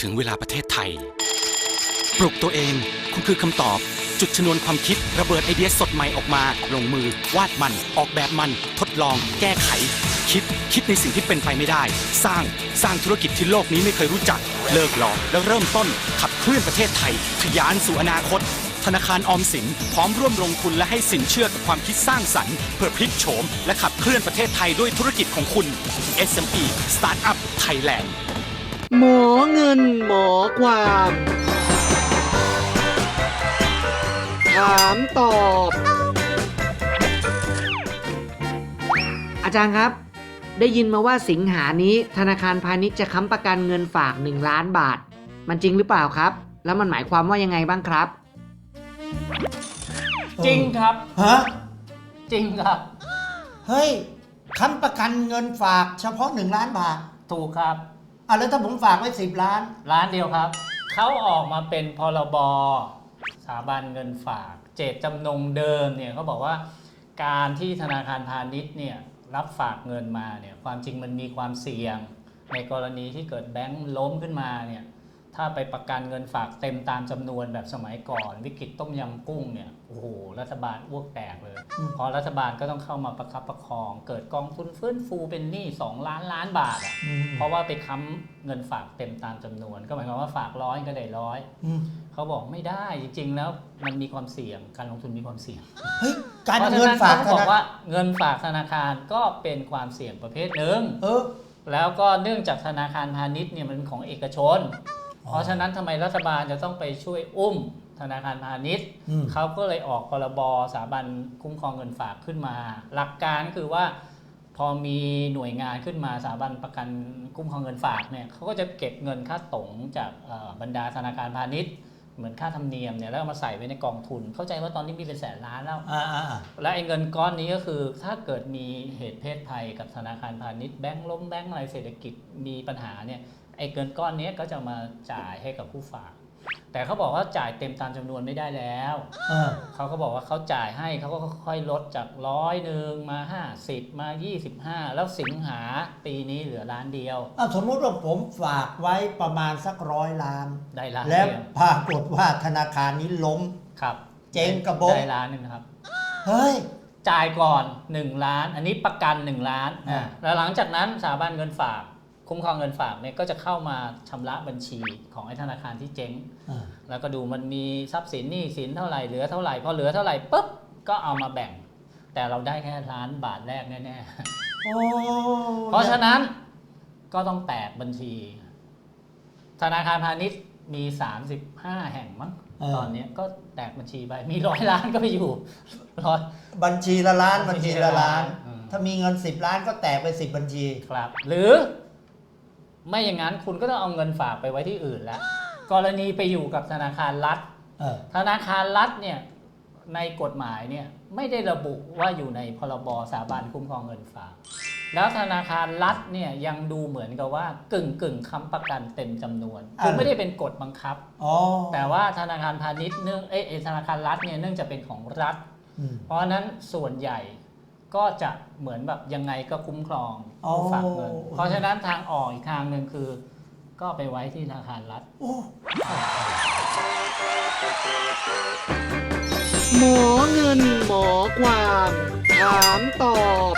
ถึงเวลาประเทศไทย ปลุกตัวเอง คุณคือคำตอบ จุดชนวนความคิด ระเบิดไอเดียสดใหม่ออกมา ลงมือ วาดมัน ออกแบบมัน ทดลอง แก้ไข คิด คิดในสิ่งที่เป็นไปไม่ได้ สร้าง สร้างธุรกิจที่โลกนี้ไม่เคยรู้จัก เลิกหลอกแล้วเริ่มต้น ขับเคลื่อนประเทศไทย ทะยานสู่อนาคตธนาคารออมสินพร้อมร่วมลงทุนและให้สินเชื่อกับความคิดสร้างสรรค์ เพื่อพลิกโฉม และขับเคลื่อนประเทศไทยด้วยธุรกิจของคุณ SME Startup Thailand หมอเงินหมอความ ถามตอบ อาจารย์ครับ ได้ยินมาว่าสิงหานี้ธนาคารพาณิชย์จะค้ำประกันเงินฝาก 1 ล้านบาท มันจริงหรือเปล่าครับ แล้วมันหมายความว่ายังไงบ้างครับ จริงครับ ฮะ จริงครับ เฮ้ยค้ำประกันเงินฝากเฉพาะหนึ่งล้านบาท ถูกครับ อะแล้วถ้าผมฝากไว้สิบล้าน ร้านเดียวครับ เขาออกมาเป็นพรบสถาบันเงินฝาก เจตจำนงเดิมเนี่ยเขาบอกว่า การที่ธนาคารพาณิชย์เนี่ยรับฝากเงินมาเนี่ยความจริงมันมีความเสี่ยง ในกรณีที่เกิดแบงค์ล้มขึ้นมาเนี่ย ถ้าไปประกันเงินฝากเต็มตามจำนวนแบบสมัยก่อน วิกฤตต้มยำกุ้งเนี่ยโอ้โหรัฐบาลอ้วกแตกเลยอืมพอรัฐบาลก็ต้องเข้ามาประคับประคอง เกิดกองทุนฟื้นฟูเป็นหนี้2ล้านล้านบาทอะอืมเพราะว่าไปค้ำเงินฝากเต็มตามจำนวน ก็หมายความว่าฝากร้อยก็ได้ร้อยอืมเขาบอกไม่ได้จริงๆ แล้วมันมีความเสี่ยงการลงทุนมีความเสี่ยงเฮ้ยการเพราะฉะเงินนั้นฝากเขาธบอกนาว่าเงินฝากธนาคารก็เป็นความเสี่ยงประเภทหนึ่งเออแล้วก็เนื่องจากธนาคารพาณิชย์เนี่ยมันเป็นของเอกชน เพราะฉะนั้นทำไมรัฐบาลจะต้องไปช่วยอุ้มธนาคารพาณิชย์อืมเขาก็เลยออกพรบสถาบันคุ้มครองเงินฝากขึ้นมา หลักการก็คือว่า พอมีหน่วยงานขึ้นมาสถาบันประกันคุ้มครองเงินฝากเนี่ยเขาก็จะเก็บเงินค่าตงจากเอ่อบรรดาธนาคารพาณิชย์ เหมือนค่าธรรมเนียมเนี่ยแล้วเอามาใส่ไว้ในกองทุน เข้าใจว่าตอนนี้มีเป็นแสนล้านแล้ว อ่าอ่าอ่าและไอ้เงินก้อนนี้ก็คือถ้าเกิดมีเหตุเพศภัยกับธนาคารพาณิชย์แบงก์ล้มแบงก์อะไรเศรษฐกิจมีปัญหาเนี่ยไอ้เงินก้อนนี้ก็จะมาจ่ายให้กับผู้ฝาก แต่เขาบอกว่าจ่ายเต็มตามจำนวนไม่ได้แล้ว เออ เขาก็บอกว่าเขาจ่ายให้เขาก็ค่อยๆลดจากร้อยหนึ่งมา 50 มา 25 แล้วสิงหาปีนี้เหลือล้านเดียว อะสมมุติว่าผมฝากไว้ประมาณสักร้อยล้าน ได้ล้านแล้วเดียวปรากฏว่าธนาคารนี้ล้ม ครับเจ๊งกระบงได้ล้านหนึ่งครับ เฮ้ย จ่ายก่อน 1 ล้าน อันนี้ประกัน 1 ล้านอ่า แล้วหลังจากนั้นสถาบันเงินฝาก คุ้มครองเงินฝากเนี่ยก็จะเข้ามาชำระบัญชีของไอ้ธนาคารที่เจ๊งอ่าแล้วก็ดูมันมีทรัพย์สินหนี้สินเท่าไหร่เหลือเท่าไหร่พอเหลือเท่าไหร่ปุ๊บก็เอามาแบ่ง แต่เราได้แค่ล้านบาทแรกแน่ๆโอ้เพราะฉะนั้นก็ต้องแตกบัญชี ธนาคารพาณิชย์มี 35 แห่งมั้งตอนเนี้ยก็แตกบัญชีไป มีร้อยล้านก็ไปอยู่ร้อยบัญชีละล้านบัญชีละล้านอืมถ้ามีเงินสิบล้านก็แตกไปสิบบัญชีครับ หรือ ไม่อย่างนั้นคุณก็ต้องเอาเงินฝากไปไว้ที่อื่นแล้ว กรณีไปอยู่กับธนาคารรัฐ เออ ธนาคารรัฐเนี่ยในกฎหมายเนี่ยไม่ได้ระบุว่าอยู่ในพรบสถาบันคุ้มครองเงินฝาก แล้วธนาคารรัฐเนี่ยยังดูเหมือนกับว่ากึ่งกึ่งๆค้ำประกันเต็มจำนวนคือไม่ได้เป็นกฎบังคับ อ๋อแต่ว่าธนาคารพาณิชย์เนื่องเอยเอยธนาคารรัฐเนี่ยเนื่องจากเป็นของรัฐ อืมเพราะฉะนั้นส่วนใหญ่ ก็จะเหมือนแบบยังไงก็คุ้มครองผู้ฝากเงินอ๋อเพราะฉะนั้นทางออกอีกทางหนึ่งคือ ก็ไปไว้ที่ธนาคารรัฐโอ้หมอเงินหมอความถามตอบ